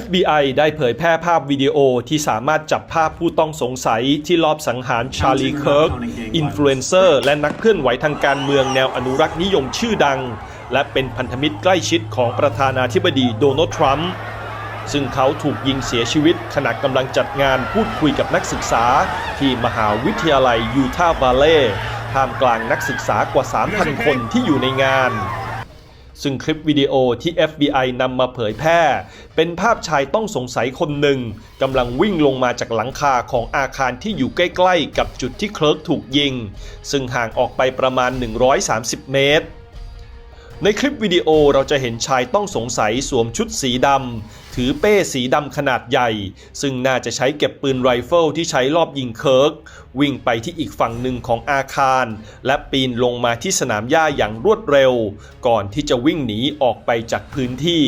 FBI ได้เผยแพร่ภาพวิดีโอที่สามารถจับภาพผู้ต้องสงสัยที่ลอบสังหารชาลีเคิร์ก อินฟลูเอนเซอร์ และนักเคลื่อนไหวทางการเมืองแนวอนุรักษ์นิยมชื่อดัง และเป็นพันธมิตรใกล้ชิดของประธานาธิบดีโดนัลด์ทรัมป์ ซึ่งเขาถูกยิงเสียชีวิตขณะกำลังจัดงานพูดคุยกับนักศึกษา ที่มหาวิทยาลัยยูทาห์วาเลย์ท่ามกลางนักศึกษากว่า 3,000 คนที่อยู่ในงาน ซึ่งคลิปวิดีโอที่ FBI นำมาเผยแพร่ เป็นภาพชายต้องสงสัยคนหนึ่งกำลังวิ่งลงมาจากหลังคาของอาคารที่อยู่ใกล้ ๆ กับจุดที่เคลิร์กถูกยิง ซึ่งห่างออกไปประมาณ 130 เมตร ในคลิปวิดีโอเราจะเห็นชายต้องสงสัยสวมชุดสีดำถือเป้สีดำขนาดใหญ่ ซึ่งน่าจะใช้เก็บปืนไรเฟิลที่ใช้รอบยิงเคิร์ก วิ่งไปที่อีกฝั่งหนึ่งของอาคาร และปีนลงมาที่สนามหญ้าอย่างรวดเร็ว ก่อนที่จะวิ่งหนีออกไปจากพื้นที่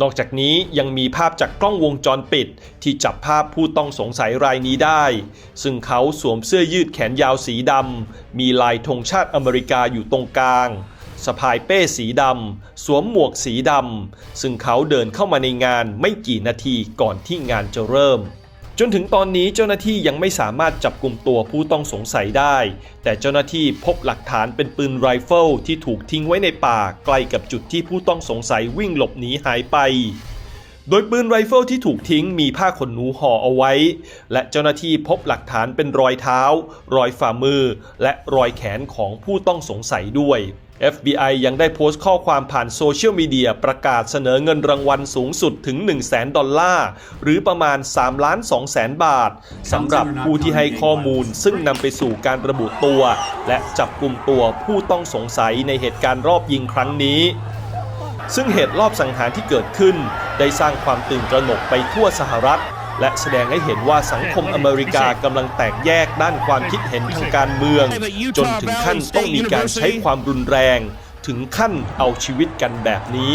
นอกจากนี้ยังมีภาพจากกล้องวงจรปิด ที่จับภาพผู้ต้องสงสัยรายนี้ได้ ซึ่งเขาสวมเสื้อยืดแขนยาวสีดำมีลายธงชาติอเมริกาอยู่ตรงกลาง สะพายเป้สีดำ สวมหมวกสีดำ ซึ่งเขาเดินเข้ามาในงานไม่กี่นาทีก่อนที่งานจะเริ่ม จนถึงตอนนี้เจ้าหน้าที่ยังไม่สามารถจับกลุ่มตัวผู้ต้องสงสัยได้ แต่เจ้าหน้าที่พบหลักฐานเป็นปืนไรเฟิลที่ถูกทิ้งไว้ในป่าใกล้กับจุดที่ผู้ต้องสงสัยวิ่งหลบหนีหายไป โดยปืนไรเฟิลที่ถูกทิ้งมีผ้าขนหนูห่อเอาไว้ และเจ้าหน้าที่พบหลักฐานเป็นรอยเท้า รอยฝ่ามือ และรอยแขนของผู้ต้องสงสัยด้วย FBI ยังได้โพสต์ข้อความผ่านโซเชียลมีเดียประกาศเสนอเงินรางวัลสูงสุดถึง 1 0 0 0 0แดอลลาร์ หรือประมาณ3ล้าน2แสนบาทสำหรับผู้ที่ให้ข้อมูลซึ่งนำไปสู่การระบุตัว และจับกลุ่มตัวผู้ต้องสงสัยในเหตุการณ์รอบยิงครั้งนี้ ซึ่งเหตุรอบสังหารที่เกิดขึ้น ได้สร้างความตื่นตระหนกไปทั่วสหรัฐ และแสดงให้เห็นว่าสังคมอเมริกากำลังแตกแยกด้านความคิดเห็นทางการเมือง จนถึงขั้นต้องมีการใช้ความรุนแรง ถึงขั้นเอาชีวิตกันแบบนี้